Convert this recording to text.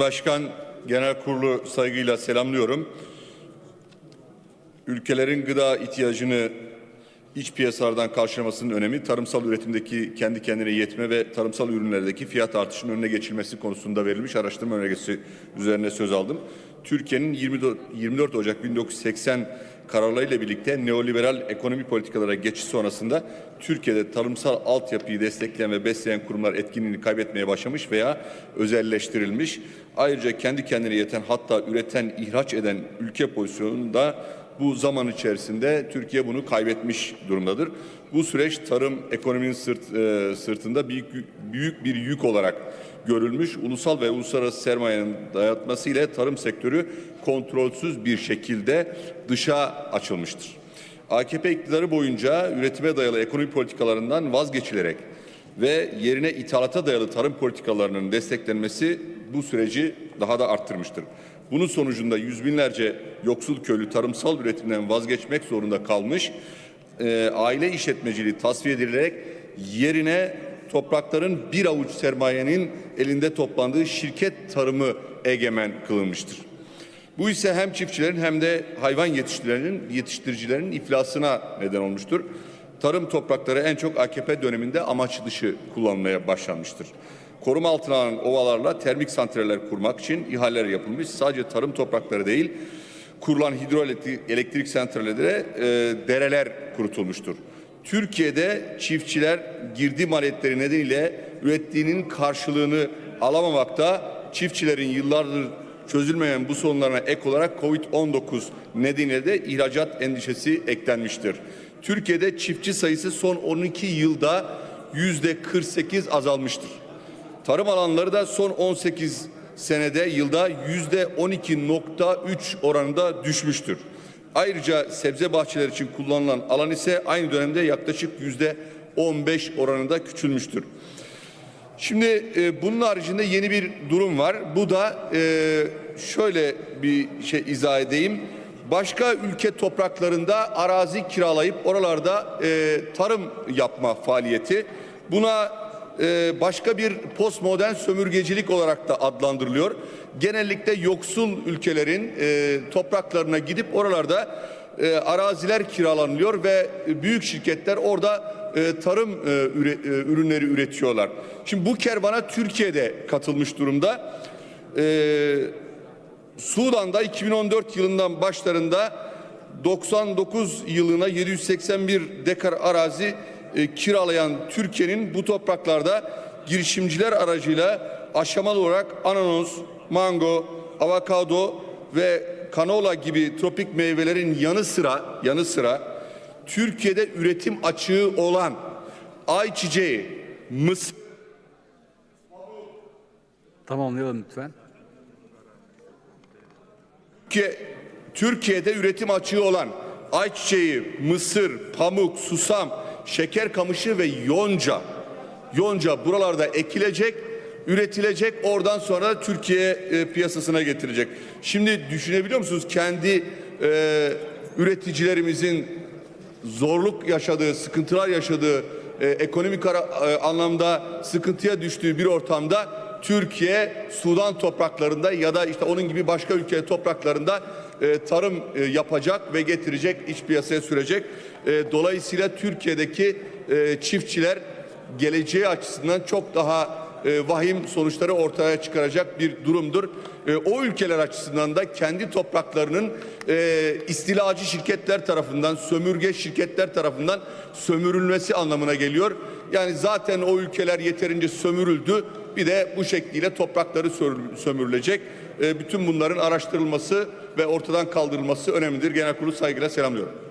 Başkan Genel Kurulu saygıyla selamlıyorum. Ülkelerin gıda ihtiyacını iç piyasalardan karşılamasının önemi, tarımsal üretimdeki kendi kendine yetme ve tarımsal ürünlerdeki fiyat artışının önüne geçilmesi konusunda verilmiş araştırma önergesi üzerine söz aldım. Türkiye'nin 24 24 Ocak 1980 kararlarıyla birlikte neoliberal ekonomi politikalara geçiş sonrasında Türkiye'de tarımsal altyapıyı destekleyen ve besleyen kurumlar etkinliğini kaybetmeye başlamış veya özelleştirilmiş. Ayrıca kendi kendine yeten hatta üreten, ihraç eden ülke pozisyonunda bu zaman içerisinde Türkiye bunu kaybetmiş durumdadır. Bu süreç tarım ekonominin sırt, e, sırtında büyük, büyük bir yük olarak görülmüş. Ulusal ve uluslararası sermayenin dayatması ile tarım sektörü kontrolsüz bir şekilde dışa açılmıştır. AKP iktidarı boyunca üretime dayalı ekonomi politikalarından vazgeçilerek ve yerine ithalata dayalı tarım politikalarının desteklenmesi bu süreci daha da arttırmıştır. Bunun sonucunda yüz binlerce yoksul köylü tarımsal üretimden vazgeçmek zorunda kalmış, e, aile işletmeciliği tasfiye edilerek yerine toprakların bir avuç sermayenin elinde toplandığı şirket tarımı egemen kılınmıştır. Bu ise hem çiftçilerin hem de hayvan yetiştiricilerinin, yetiştiricilerin iflasına neden olmuştur. Tarım toprakları en çok AKP döneminde amaç dışı kullanmaya başlanmıştır. Koruma altına alınan ovalarla termik santraller kurmak için ihaleler yapılmış. Sadece tarım toprakları değil, kurulan hidroelektrik elektrik santrallere e, dereler kurutulmuştur. Türkiye'de çiftçiler girdi maliyetleri nedeniyle ürettiğinin karşılığını alamamakta. Çiftçilerin yıllardır çözülmeyen bu sorunlarına ek olarak Covid-19 nedeniyle de ihracat endişesi eklenmiştir. Türkiye'de çiftçi sayısı son 12 yılda yüzde 48 azalmıştır. Tarım alanları da son 18 senede yılda yüzde 12.3 oranında düşmüştür. Ayrıca sebze bahçeleri için kullanılan alan ise aynı dönemde yaklaşık yüzde 15 oranında küçülmüştür. Şimdi e, bunun haricinde yeni bir durum var. Bu da e, şöyle bir şey izah edeyim. Başka ülke topraklarında arazi kiralayıp oralarda e, tarım yapma faaliyeti. Buna e, başka bir postmodern sömürgecilik olarak da adlandırılıyor. Genellikle yoksul ülkelerin e, topraklarına gidip oralarda e, araziler kiralanıyor ve büyük şirketler orada e, tarım e, üre, e, ürünleri üretiyorlar. Şimdi bu kervana Türkiye'de katılmış durumda. E, Sudan'da 2014 yılından başlarında 99 yılına 781 dekar arazi e, kiralayan Türkiye'nin bu topraklarda girişimciler aracıyla aşamalı olarak ananas, mango, avokado ve kanola gibi tropik meyvelerin yanı sıra yanı sıra Türkiye'de üretim açığı olan ayçiçeği, mısır Tamamlayalım lütfen. Türkiye, Türkiye'de üretim açığı olan ayçiçeği, mısır, pamuk, susam, şeker kamışı ve yonca. Yonca buralarda ekilecek, üretilecek, oradan sonra Türkiye e, piyasasına getirecek. Şimdi düşünebiliyor musunuz kendi e, üreticilerimizin zorluk yaşadığı, sıkıntılar yaşadığı, e, ekonomik ara, e, anlamda sıkıntıya düştüğü bir ortamda Türkiye Sudan topraklarında ya da işte onun gibi başka ülke topraklarında e, tarım e, yapacak ve getirecek, iç piyasaya sürecek. E, dolayısıyla Türkiye'deki e, çiftçiler geleceği açısından çok daha e, vahim sonuçları ortaya çıkaracak bir durumdur. E, o ülkeler açısından da kendi topraklarının e, istilacı şirketler tarafından, sömürge şirketler tarafından sömürülmesi anlamına geliyor. Yani zaten o ülkeler yeterince sömürüldü. Bir de bu şekliyle toprakları sö- sömürülecek. Bütün bunların araştırılması ve ortadan kaldırılması önemlidir. Genel Kurulu saygıyla selamlıyorum.